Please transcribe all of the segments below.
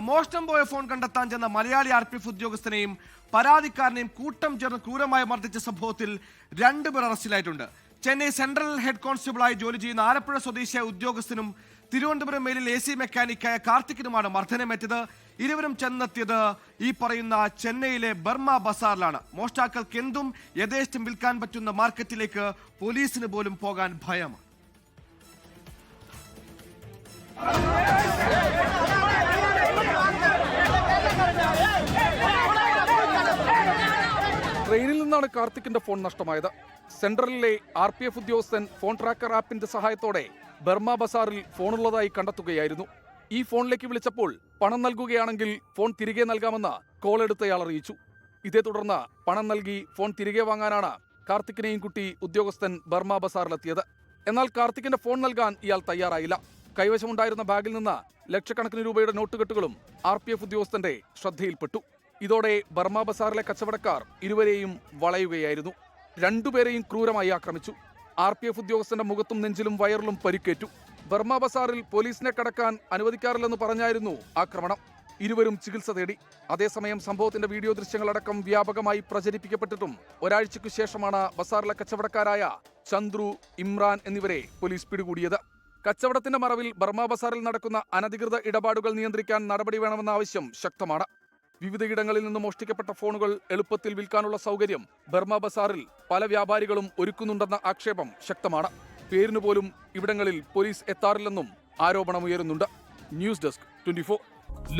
മോഷണം പോയ ഫോൺ കണ്ടെത്താൻ ചെന്ന മലയാളി ആർ പി എഫ് ഉദ്യോഗസ്ഥനെയും പരാതിക്കാരനെയും കൂട്ടം ചേർന്ന് ക്രൂരമായി മർദ്ദിച്ച സംഭവത്തിൽ രണ്ടുപേർ അറസ്റ്റിലായിട്ടുണ്ട്. ചെന്നൈ സെൻട്രൽ ഹെഡ് കോൺസ്റ്റബിളായി ജോലി ചെയ്യുന്ന ആലപ്പുഴ സ്വദേശിയായ ഉദ്യോഗസ്ഥനും തിരുവനന്തപുരം മേലിൽ എ സി മെക്കാനിക്കായ കാർത്തിക്കിനുമാണ് മർദ്ദനമേറ്റത്. ഇരുവരും ചെന്നെത്തിയത് ഈ പറയുന്ന ചെന്നൈയിലെ ബർമ ബസാറിലാണ്. മോഷ്ടാക്കൾക്ക് എന്തും യഥേഷ്ടം വിൽക്കാൻ പറ്റുന്ന മാർക്കറ്റിലേക്ക് പോലീസിന് പോലും പോകാൻ ഭയമാണ്. നിന്നാണ് കാർത്തിക്കിന്റെ ഫോൺ നഷ്ടമായത്. സെൻട്രലിലെ ആർ പി എഫ് ഉദ്യോഗസ്ഥൻ ഫോൺ ട്രാക്കർ ആപ്പിന്റെ സഹായത്തോടെ ബർമ ബസാറിൽ ഫോണുള്ളതായി കണ്ടെത്തുകയായിരുന്നു. ഈ ഫോണിലേക്ക് വിളിച്ചപ്പോൾ പണം നൽകുകയാണെങ്കിൽ ഫോൺ തിരികെ നൽകാമെന്ന് കോൾ എടുത്തയാൾ അറിയിച്ചു. ഇതേ തുടർന്ന് പണം നൽകി ഫോൺ തിരികെ വാങ്ങാനാണ് കാർത്തിക്കിനെയും കുട്ടി ഉദ്യോഗസ്ഥൻ ബർമ ബസാറിലെത്തിയത്. എന്നാൽ കാർത്തിക്കിന്റെ ഫോൺ നൽകാൻ ഇയാൾ തയ്യാറായില്ല. കൈവശമുണ്ടായിരുന്ന ബാഗിൽ നിന്ന് ലക്ഷക്കണക്കിന് രൂപയുടെ നോട്ടുകെട്ടുകളും ആർ പി എഫ് ഉദ്യോഗസ്ഥന്റെ ശ്രദ്ധയിൽപ്പെട്ടു. ഇതോടെ ബർമ ബസാറിലെ കച്ചവടക്കാർ ഇരുവരെയും വളയുകയായിരുന്നു. രണ്ടുപേരെയും ക്രൂരമായി ആക്രമിച്ചു. ആർ പി എഫ് ഉദ്യോഗസ്ഥന്റെ മുഖത്തും നെഞ്ചിലും വയറിലും പരിക്കേറ്റു. ബർമ ബസാറിൽ പോലീസിനെ കടക്കാൻ അനുവദിക്കാറില്ലെന്ന് പറഞ്ഞായിരുന്നു ആക്രമണം. ഇരുവരും ചികിത്സ തേടി. അതേസമയം സംഭവത്തിന്റെ വീഡിയോ ദൃശ്യങ്ങളടക്കം വ്യാപകമായി പ്രചരിപ്പിക്കപ്പെട്ടിട്ടും ഒരാഴ്ചയ്ക്കു ശേഷമാണ് ബസാറിലെ കച്ചവടക്കാരായ ചന്ദ്രു ഇമ്രാൻ എന്നിവരെ പോലീസ് പിടികൂടിയത്. കച്ചവടത്തിന്റെ മറവിൽ ബർമ ബസാറിൽ നടക്കുന്ന അനധികൃത ഇടപാടുകൾ നിയന്ത്രിക്കാൻ നടപടി വേണമെന്ന ആവശ്യം ശക്തമാണ്. വിവിധയിടങ്ങളിൽ നിന്ന് മോഷ്ടിക്കപ്പെട്ട ഫോണുകൾ എളുപ്പത്തിൽ വിൽക്കാനുള്ള സൗകര്യം ബർമ ബസാറിൽ പല വ്യാപാരികളും ഒരുക്കുന്നുണ്ടെന്ന ആക്ഷേപം ശക്തമാണ്. പേരിന് പോലും ഇവിടങ്ങളിൽ പോലീസ് എത്താറില്ലെന്നും ആരോപണമുയരുന്നുണ്ട് ന്യൂസ് ഡെസ്ക് ട്വന്റി ഫോർ.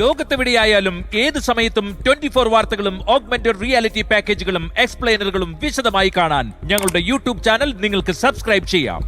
ലോകത്തെവിടെയായാലും ഏത് സമയത്തും ട്വന്റി ഫോർ വാർത്തകളും ഓഗ്മെന്റഡ് റിയാലിറ്റി പാക്കേജുകളും എക്സ്പ്ലെയിനറുകളും വിശദമായി കാണാൻ ഞങ്ങളുടെ യൂട്യൂബ് ചാനൽ നിങ്ങൾക്ക് സബ്സ്ക്രൈബ് ചെയ്യാം.